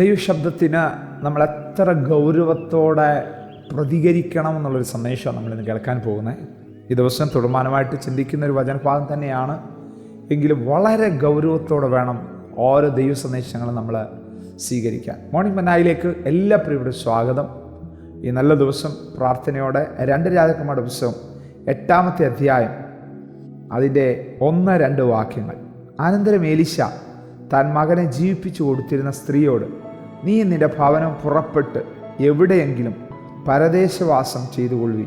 ദൈവശബ്ദത്തിന് നമ്മൾ എത്ര ഗൗരവത്തോടെ പ്രതികരിക്കണം എന്നുള്ളൊരു സന്ദേശമാണ് നമ്മളിന്ന് കേൾക്കാൻ പോകുന്നത്. ഈ ദിവസം തുടർമാനമായിട്ട് ചിന്തിക്കുന്ന ഒരു വചനഭാഗം തന്നെയാണ്. എങ്കിലും വളരെ ഗൗരവത്തോടെ വേണം ഓരോ ദൈവ സന്ദേശങ്ങളും നമ്മൾ സ്വീകരിക്കാൻ. മോർണിംഗ് മന്നായിലേക്ക് എല്ലാ പ്രിയരുടെ സ്വാഗതം. ഈ നല്ല ദിവസം പ്രാർത്ഥനയോടെ രണ്ട് രാജാക്കന്മാരുടെ പുസ്തകം എട്ടാമത്തെ അധ്യായം അതിന്റെ ഒന്ന് രണ്ട് വാക്യങ്ങൾ. അനന്തരം ഏലിശ താൻ മകനെ ജീവിപ്പിച്ചു കൊടുത്തിരുന്ന സ്ത്രീയോട് നീ നിന്റെ ഭവനം പുറപ്പെട്ട് എവിടെയെങ്കിലും പരദേശവാസം ചെയ്തു കൊള്ളുവി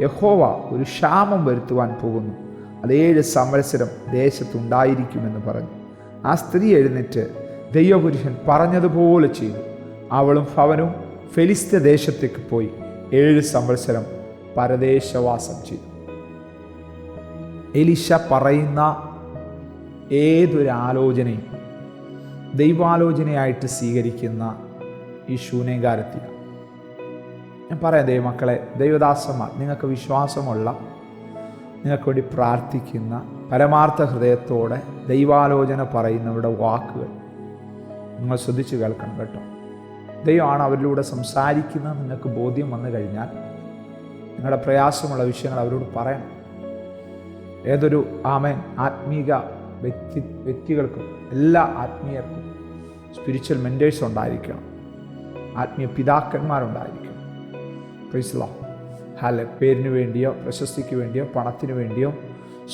യഹോവ ഒരു ക്ഷാമം വരുത്തുവാൻ പോകുന്നു. അത് ഏഴ് സംവത്സരം ദേശത്തുണ്ടായിരിക്കുമെന്ന് പറഞ്ഞു. ആ സ്ത്രീ എഴുന്നേറ്റ് ദൈവപുരുഷൻ പറഞ്ഞതുപോലെ ചെയ്തു. അവളും ഭവനവും ഫെലിസ്ത ദേശത്തേക്ക് പോയി ഏഴ് സംവത്സരം പരദേശവാസം ചെയ്തു. എലിശ പറയുന്ന ഏതൊരു ആലോചനയും ദൈവാലോചനയായിട്ട് സ്വീകരിക്കുന്ന ഈ ശൂന്യകാരത്തിയാണ് ഞാൻ പറയാം ദൈവമക്കളെ ദൈവദാസന്മാർ നിങ്ങൾക്ക് വിശ്വാസമുള്ള നിങ്ങൾക്ക് വേണ്ടി പ്രാർത്ഥിക്കുന്ന പരമാർത്ഥ ഹൃദയത്തോടെ ദൈവാലോചന പറയുന്നവരുടെ വാക്കുകൾ നിങ്ങൾ ശ്രദ്ധിച്ച് കേൾക്കണം കേട്ടോ. ദൈവമാണ് അവരിലൂടെ സംസാരിക്കുന്നത് നിങ്ങൾക്ക് ബോധ്യം വന്നു കഴിഞ്ഞാൽ നിങ്ങളുടെ പ്രയാസമുള്ള വിഷയങ്ങൾ അവരോട് പറയണം. ഏതൊരു ആമേൻ ആത്മീക വ്യക്തി വ്യക്തികൾക്കും എല്ലാ ആത്മീയർക്കും സ്പിരിച്വൽ മെന്റേഴ്സ് ഉണ്ടായിരിക്കണം. ആത്മീയ പിതാക്കന്മാരുണ്ടായിരിക്കണം. പ്രീസ്ലോ ഹല പേരിന് വേണ്ടിയോ പ്രശസ്തിക്ക് വേണ്ടിയോ പണത്തിന് വേണ്ടിയോ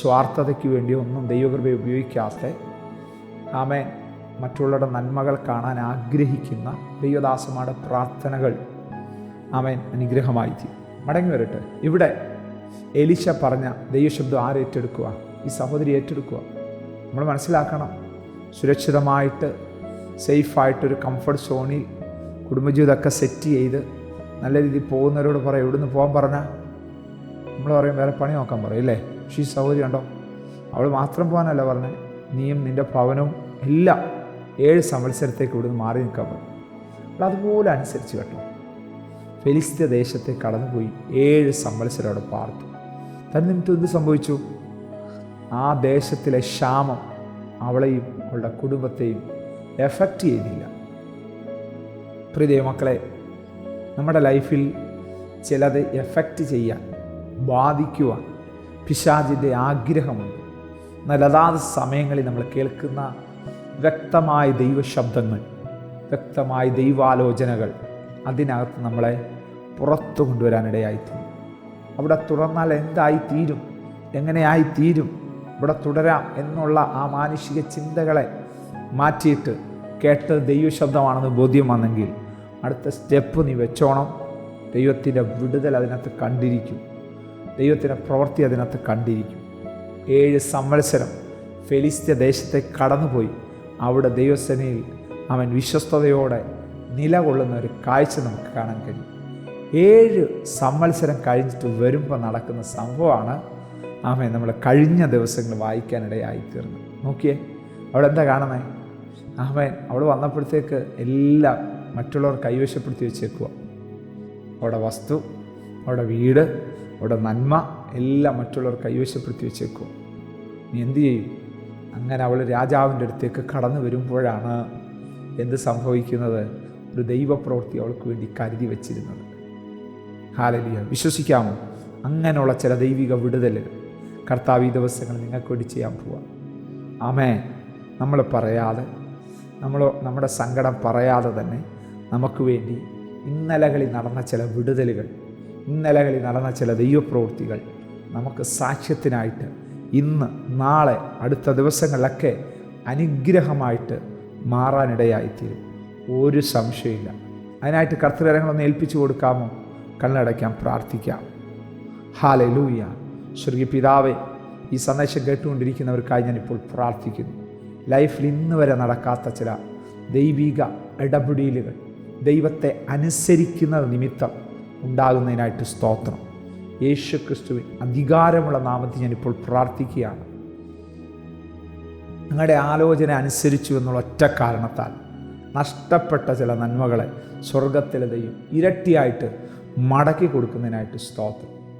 സ്വാർത്ഥതയ്ക്ക് വേണ്ടിയോ ഒന്നും ദൈവകൃപയെ ഉപയോഗിക്കാത്ത ആമേ മറ്റുള്ളവരുടെ നന്മകൾ കാണാൻ ആഗ്രഹിക്കുന്ന ദൈവദാസമാരുടെ പ്രാർത്ഥനകൾ ആമേൻ അനുഗ്രഹമായി തീരും. മടങ്ങി വരട്ടെ. ഇവിടെ എലിശ പറഞ്ഞ ദൈവശബ്ദം ആരേറ്റെടുക്കുക ഈ സഹോദരി ഏറ്റെടുക്കുക നമ്മൾ മനസ്സിലാക്കണം. സുരക്ഷിതമായിട്ട് സേഫായിട്ടൊരു കംഫർട്ട് സോണിൽ കുടുംബജീവിതമൊക്കെ സെറ്റ് ചെയ്ത് നല്ല രീതിയിൽ പോകുന്നവരോട് പറയും ഇവിടുന്ന് പോകാൻ പറഞ്ഞാൽ നമ്മൾ പറയും വേറെ പണി നോക്കാൻ പറയും അല്ലേ പക്ഷേ ഈ സഹോദരി ഉണ്ടോ? അവൾ മാത്രം പോകാനല്ല പറഞ്ഞത് നീയും നിന്റെ ഭവനവും എല്ലാം ഏഴ് സംവത്സരത്തേക്ക് ഇവിടുന്ന് മാറി നിൽക്കാൻ പറയും. അവൾ അതുപോലെ അനുസരിച്ച് കേട്ടോ. ഫെലിസ്ത്യ ദേശത്തെ കടന്നുപോയി ഏഴ് സംവത്സരം അവിടെ പാർത്തു. തന്നെ നിമിത്തം എന്ത് സംഭവിച്ചു? ആ ദേശത്തിലെ ക്ഷാമം അവളെയും അവളുടെ കുടുംബത്തെയും എഫക്റ്റ് ചെയ്തില്ല. പ്രിയ മക്കളെ നമ്മുടെ ലൈഫിൽ ചിലത് എഫക്റ്റ് ചെയ്യാൻ ബാധിക്കുവാൻ പിശാചിന്റെ ആഗ്രഹമുണ്ട്. എന്നാൽ അതാത് സമയങ്ങളിൽ നമ്മൾ കേൾക്കുന്ന വ്യക്തമായ ദൈവശബ്ദങ്ങൾ വ്യക്തമായ ദൈവാലോചനകൾ അതിനകത്ത് നമ്മളെ പുറത്തു കൊണ്ടുവരാനിടയായിത്തീരും. അവിടെ തുറന്നാൽ എന്തായിത്തീരും? എങ്ങനെയായി തീരും ഇവിടെ തുടരാം എന്നുള്ള ആ മാനുഷിക ചിന്തകളെ മാറ്റിയിട്ട് കേട്ടത് ദൈവശബ്ദമാണെന്ന് ബോധ്യം വന്നെങ്കിൽ അടുത്ത സ്റ്റെപ്പ് നീ വെച്ചോണം. ദൈവത്തിന്റെ വിടുതൽ അതിനകത്ത് കണ്ടിരിക്കും. ദൈവത്തിന്റെ പ്രവൃത്തി അതിനകത്ത് കണ്ടിരിക്കും. ഏഴ് സംവത്സരം ഫെലിസ്ത്യ ദേശത്തെ കടന്നുപോയി. അവിടെ ദൈവസേനയിൽ അവൻ വിശ്വസ്തയോടെ നിലകൊള്ളുന്ന ഒരു കാഴ്ച നമുക്ക് കാണാൻ കഴിയും. ഏഴ് സംവത്സരം കഴിഞ്ഞിട്ട് വരുമ്പോൾ നടക്കുന്ന സംഭവമാണ് ആമേ നമ്മൾ കഴിഞ്ഞ ദിവസങ്ങൾ വായിക്കാനിടയായി തീർന്നു. നോക്കിയേ അവിടെ എന്താ കാണുന്നത് ആമേ അവിടെ വന്നപ്പോഴത്തേക്ക് എല്ലാം മറ്റുള്ളവർ കൈവശപ്പെടുത്തി വെച്ചേക്കുക അവിടെ വസ്തു അവിടെ വീട് അവിടെ നന്മ എല്ലാം മറ്റുള്ളവർ കൈവശപ്പെടുത്തി വെച്ചേക്കുക നീ എന്തു ചെയ്യും? അങ്ങനെ അവൾ രാജാവിന്റെ അടുത്തേക്ക് കടന്നു വരുമ്പോഴാണ് എന്ത് സംഭവിക്കുന്നത്? ഒരു ദൈവപ്രവൃത്തി അവൾക്ക് വേണ്ടി കരുതി വച്ചിരുന്നത്. ഹാലലിയ. വിശ്വസിക്കാമോ? അങ്ങനെയുള്ള ചില ദൈവിക വിടുതലുകൾ. കർത്താവ് ഈ ദിവസങ്ങൾ നിങ്ങൾക്ക് വേണ്ടി ചെയ്യാൻ പോവാം. ആമേ നമ്മൾ പറയാതെ നമ്മൾ നമ്മുടെ സങ്കടം പറയാതെ തന്നെ നമുക്ക് വേണ്ടി ഇന്നലകളിൽ നടന്ന ചില വിടുതലുകൾ ഇന്നലകളിൽ നടന്ന ചില ദൈവപ്രവൃത്തികൾ നമുക്ക് സാക്ഷ്യത്തിനായിട്ട് ഇന്ന് നാളെ അടുത്ത ദിവസങ്ങളിലൊക്കെ അനുഗ്രഹമായിട്ട് മാറാനിടയായിത്തീരും ഒരു സംശയമില്ല അതിനായിട്ട് കർത്തകരങ്ങളൊന്ന് ഏൽപ്പിച്ചു കൊടുക്കാമോ? കണ്ണടയ്ക്കാം പ്രാർത്ഥിക്കാം. ഹാലെ ലൂയ സ്വർഗീയ പിതാവെ ഈ സന്ദേശം കേട്ടുകൊണ്ടിരിക്കുന്നവർക്കായി ഞാനിപ്പോൾ പ്രാർത്ഥിക്കുന്നു. ലൈഫിൽ ഇന്ന് വരെ നടക്കാത്ത ചില ദൈവിക ഇടപെടലുകൾ ദൈവത്തെ അനുസരിക്കുന്നത് നിമിത്തം ഉണ്ടാകുന്നതിനായിട്ട് സ്തോത്രം. യേശു ക്രിസ്തുവിൻ അധികാരമുള്ള നാമത്തിൽ ഞാനിപ്പോൾ പ്രാർത്ഥിക്കുകയാണ്. നിങ്ങളുടെ ആലോചന അനുസരിച്ചു എന്നുള്ള ഒറ്റ കാരണത്താൽ നഷ്ടപ്പെട്ട ചില നന്മകളെ സ്വർഗത്തിലെ ഇരട്ടിയായിട്ട് മടക്കി കൊടുക്കുന്നതിനായിട്ട് സ്തോത്രം.